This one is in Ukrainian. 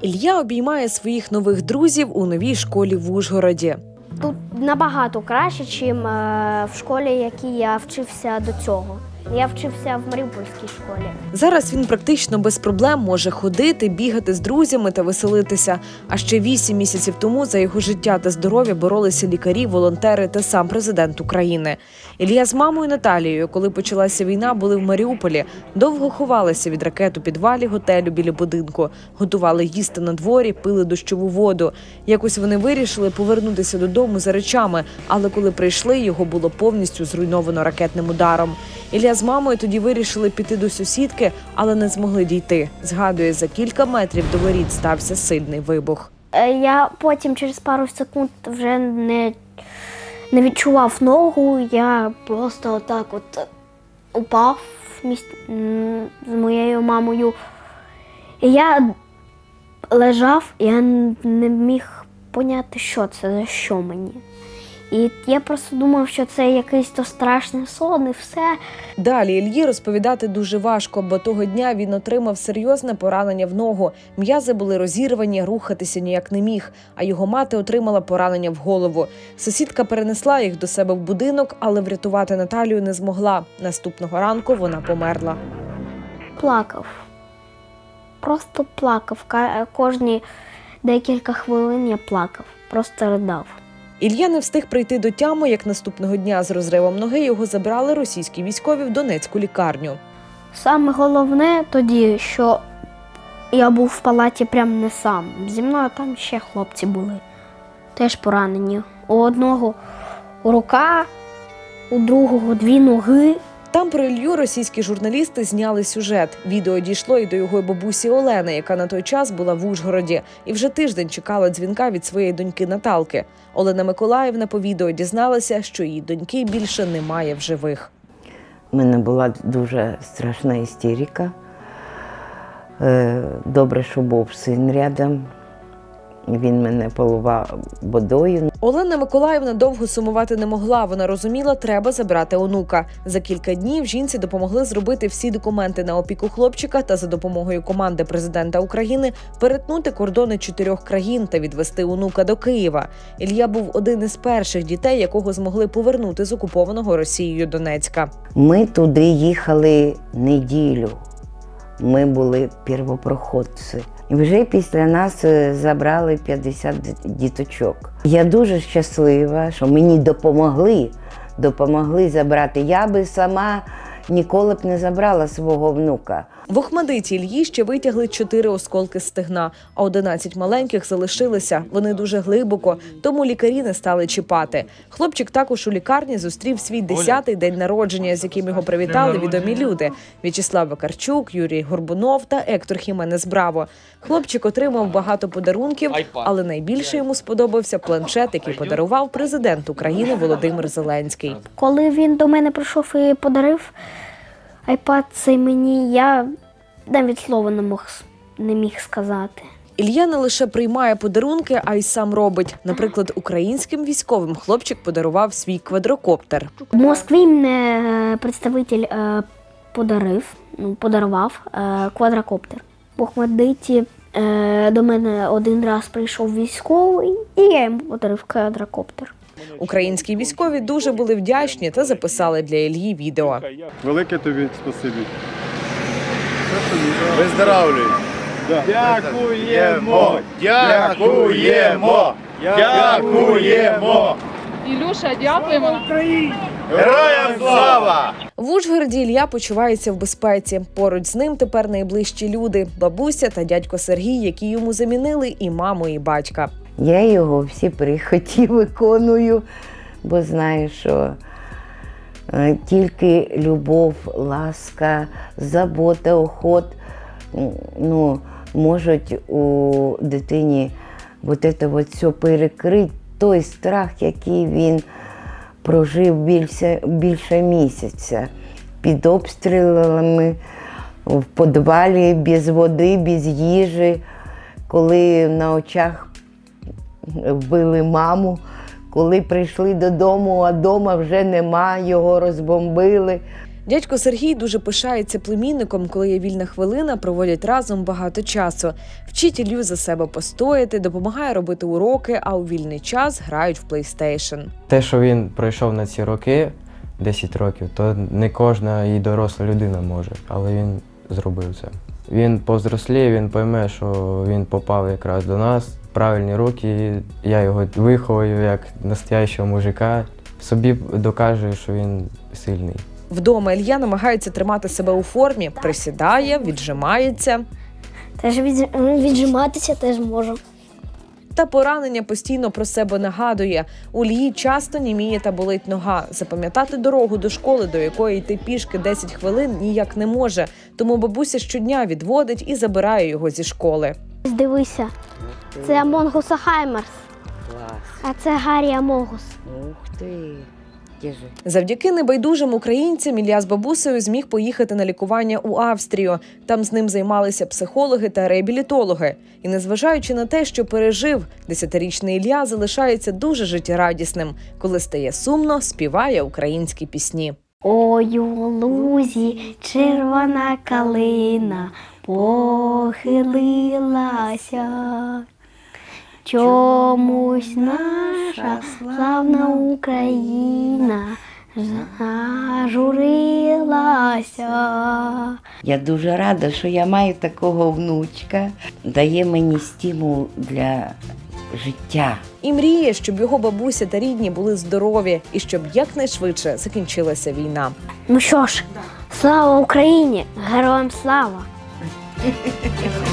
Ілля обіймає своїх нових друзів у новій школі в Ужгороді. Тут набагато краще, ніж в школі, в якій я вчився до цього. Я вчився в Маріупольській школі. Зараз він практично без проблем може ходити, бігати з друзями та веселитися. А ще вісім місяців тому за його життя та здоров'я боролися лікарі, волонтери та сам президент України. Ілля з мамою Наталією, коли почалася війна, були в Маріуполі. Довго ховалися від ракет у підвалі готелю біля будинку, готували їсти на дворі, пили дощову воду. Якось вони вирішили повернутися додому за речами, але коли прийшли, його було повністю зруйновано ракетним ударом. Ілля з мамою тоді вирішили піти до сусідки, але не змогли дійти. Згадує, за кілька метрів до воріт стався сильний вибух. Е, Я потім через пару секунд вже не, не відчував ногу. Я просто отак от упав з моєю мамою. Я лежав, я не міг поняти, що це за що мені. І я просто думав, що це якийсь то страшний сон, і все. Далі Ільї розповідати дуже важко, бо того дня він отримав серйозне поранення в ногу. М'язи були розірвані, рухатися ніяк не міг. А його мати отримала поранення в голову. Сусідка перенесла їх до себе в будинок, але врятувати Наталію не змогла. Наступного ранку вона померла. Плакав. Просто плакав. Ка- Кожні декілька хвилин я плакав, просто ридав. Ілья не встиг прийти до тями, як наступного дня з розривом ноги його забрали російські військові в Донецьку лікарню. Саме головне тоді, що я був в палаті прям не сам. Зі мною там ще хлопці були, теж поранені. У одного рука, у другого дві ноги. Там про Ілью російські журналісти зняли сюжет. Відео дійшло і до його бабусі Олени, яка на той час була в Ужгороді, і вже тиждень чекала дзвінка від своєї доньки Наталки. Олена Миколаївна по відео дізналася, що її доньки більше немає в живих. У мене була дуже страшна істерика. Е, Добре, що був син рядом. Він мене поливав водою. Олена Миколаївна довго сумувати не могла. Вона розуміла, треба забрати онука. За кілька днів жінці допомогли зробити всі документи на опіку хлопчика та за допомогою команди президента України перетнути кордони чотирьох країн та відвести онука до Києва. Ілля був один із перших дітей, якого змогли повернути з окупованого Росією Донецька. Ми туди їхали неділю. Ми були первопроходці. Вже після нас е, забрали 50 діточок. Я дуже щаслива, що мені допомогли. Допомогли забрати. Я би сама ніколи б не забрала свого внука. В Охмадиті Ільї ще витягли чотири осколки стегна, а 11 маленьких залишилися. Вони дуже глибоко, тому лікарі не стали чіпати. Хлопчик також у лікарні зустрів свій 10-й день народження, з яким його привітали відомі люди: В'ячеслав Вакарчук, Юрій Горбунов та Ектор Хіменес Браво. Хлопчик отримав багато подарунків, але найбільше йому сподобався планшет, який подарував президент України Володимир Зеленський. Коли він до мене прийшов і подарив айпад цей мені, я навіть слова не мог, не міг сказати. Ілья не лише приймає подарунки, а й сам робить. Наприклад, українським військовим хлопчик подарував свій квадрокоптер. В Москві мене е, представитель е, подарив, ну, подарував е, квадрокоптер. В Охмадиті е, до мене один раз прийшов військовий, і я йому подарив квадрокоптер. Українські військові дуже були вдячні та записали для Ільї відео. Велике тобі спасибі. Виздоравлюй. Дякуємо! Дякуємо! Дякуємо! Ілюша, дякуємо. Героям слава! В Ужгороді Ілья почувається в безпеці. Поруч з ним тепер найближчі люди бабуся та дядько Сергій, які йому замінили і маму, і батька. Я його всі прихоті виконую, бо знаю, що е, тільки любов, ласка, забота, охот ну, можуть у дитині вот это вот все перекрити, той страх, який він прожив більше, більше місяця. Під обстрілами, в підвалі, без води, без їжі, коли на очах вбили маму. Коли прийшли додому, а вдома вже нема, його розбомбили. Дядько Сергій дуже пишається племінником, коли є вільна хвилина, проводять разом багато часу. Вчить Ілью за себе постояти, допомагає робити уроки, а у вільний час грають в PlayStation. Те, що він пройшов на ці роки, 10 років, то не кожна і доросла людина може, але він зробив це. Він повзросліє, він пойме, що він попав якраз до нас, правильні руки. Я його виховую як настоящого мужика. Собі докаже, що він сильний. Вдома Ілья намагається тримати себе у формі, присідає, віджимається. Теж від, віджиматися теж можу. Та поранення постійно про себе нагадує. У Ільї часто німіє та болить нога. Запам'ятати дорогу до школи, до якої йти пішки 10 хвилин, ніяк не може. Тому бабуся щодня відводить і забирає його зі школи. Дивися, це Амонгуса Хаймерс, Клас. а це Гаррі Амогус. Ух ти. Завдяки небайдужим українцям Ілля з бабусею зміг поїхати на лікування у Австрію. Там з ним займалися психологи та реабілітологи. І незважаючи на те, що пережив, десятирічний Ілля залишається дуже життєрадісним. Коли стає сумно, співає українські пісні. Ой, у лузі червона калина похилилася. Чомусь наша славна Україна зажурилася. Я дуже рада, що я маю такого внучка. Дає мені стимул для життя. І мріє, щоб його бабуся та рідні були здорові і щоб якнайшвидше закінчилася війна. Ну що ж, слава Україні! Героям слава!